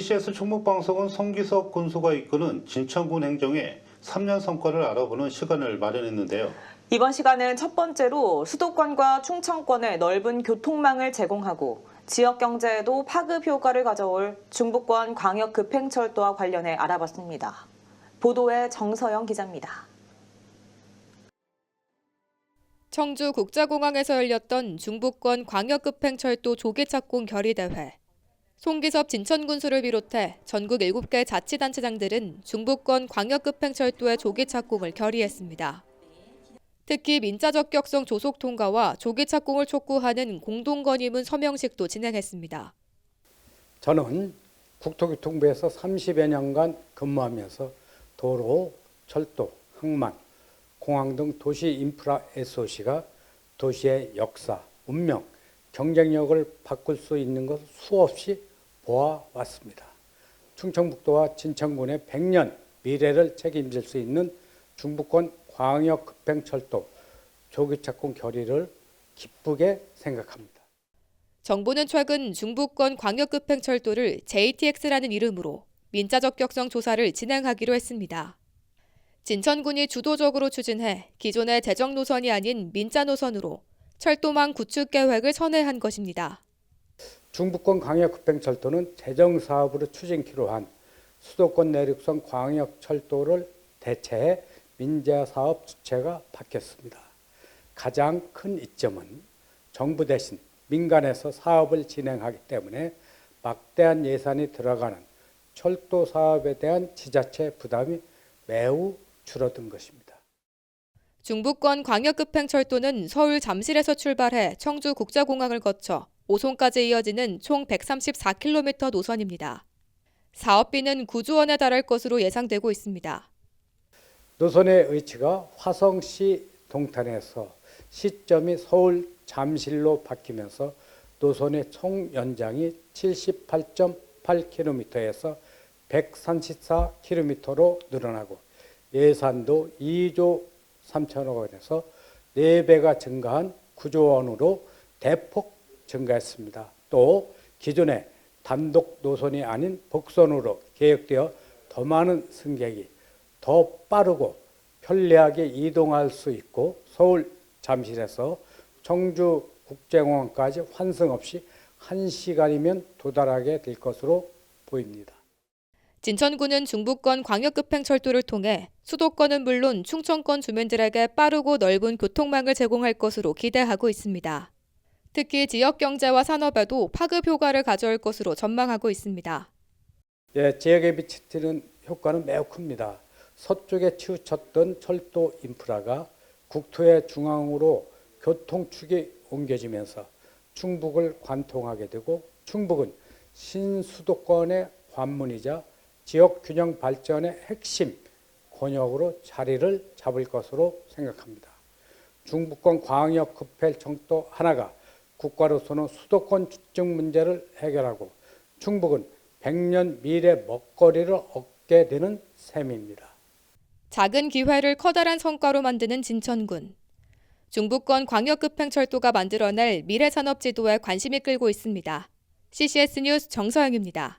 CCS 충북방송은 송기석 군수가 이끄는 진천군 행정의 3년 성과를 알아보는 시간을 마련했는데요. 이번 시간은 첫 번째로 수도권과 충청권에 넓은 교통망을 제공하고 지역 경제에도 파급 효과를 가져올 중부권 광역 급행철도와 관련해 알아봤습니다. 보도에 정서영 기자입니다. 청주 국제공항에서 열렸던 중부권 광역급행철도 조기착공 결의대회. 송기섭 진천군수를 비롯해 전국 7개 자치단체장들은 중부권 광역급행철도의 조기 착공을 결의했습니다. 특히 민자적격성 조속 통과와 조기 착공을 촉구하는 공동건의문 서명식도 진행했습니다. 저는 국토교통부에서 30여 년간 근무하면서 도로, 철도, 항만, 공항 등 도시 인프라 SOC가 도시의 역사, 운명, 경쟁력을 바꿀 수 있는 것 수없이 보아왔습니다. 충청북도와 진천군의 100년 미래를 책임질 수 있는 중부권 광역 급행철도 조기착공 결의를 기쁘게 생각합니다. 정부는 최근 중부권 광역급행철도를 JTX라는 이름으로 민자적 격성 조사를 진행하기로 했습니다. 진천군이 주도적으로 추진해 기존의 재정 노선이 아닌 민자 노선으로 철도망 구축 계획을 선회한 것입니다. 중부권 광역급행철도는 재정 사업으로 추진키로 한 수도권 내륙선 광역철도를 대체해 민자 사업 주체가 바뀌었습니다. 가장 큰 이점은 정부 대신 민간에서 사업을 진행하기 때문에 막대한 예산이 들어가는 철도 사업에 대한 지자체 부담이 매우 줄어든 것입니다. 중부권 광역급행철도는 서울 잠실에서 출발해 청주 국제공항을 거쳐 오송까지 이어지는 총 134km 노선입니다. 사업비는 9조 원에 달할 것으로 예상되고 있습니다. 노선의 위치가 화성시 동탄에서 시점이 서울 잠실로 바뀌면서 노선의 총 연장이 78.8km에서 134km로 늘어나고 예산도 2조 3천억 원에서 4배가 증가한 9조 원으로 대폭 증가했습니다. 또 기존의 단독 노선이 아닌 복선으로 계획되어 더 많은 승객이 더 빠르고 편리하게 이동할 수 있고 서울 잠실에서 청주 국제공항까지 환승 없이 1시간이면 도달하게 될 것으로 보입니다. 진천구는 중부권 광역급행철도를 통해 수도권은 물론 충청권 주민들에게 빠르고 넓은 교통망을 제공할 것으로 기대하고 있습니다. 특히 지역 경제와 산업에도 파급 효과를 가져올 것으로 전망하고 있습니다. 예, 지역에 미치는 효과는 매우 큽니다. 서쪽에 치우쳤던 철도 인프라가 국토의 중앙으로 교통축이 옮겨지면서 충북을 관통하게 되고 충북은 신수도권의 관문이자 지역 균형 발전의 핵심 권역으로 자리를 잡을 것으로 생각합니다. 중부권 광역 급행철도 하나가 국가로서는 수도권 집중 문제를 해결하고 충북은 100년 미래 먹거리를 얻게 되는 셈입니다. 작은 기회를 커다란 성과로 만드는 진천군. 중부권 광역급행철도가 만들어낼 미래산업지도에 관심이 끌고 있습니다. CCS 뉴스 정서영입니다.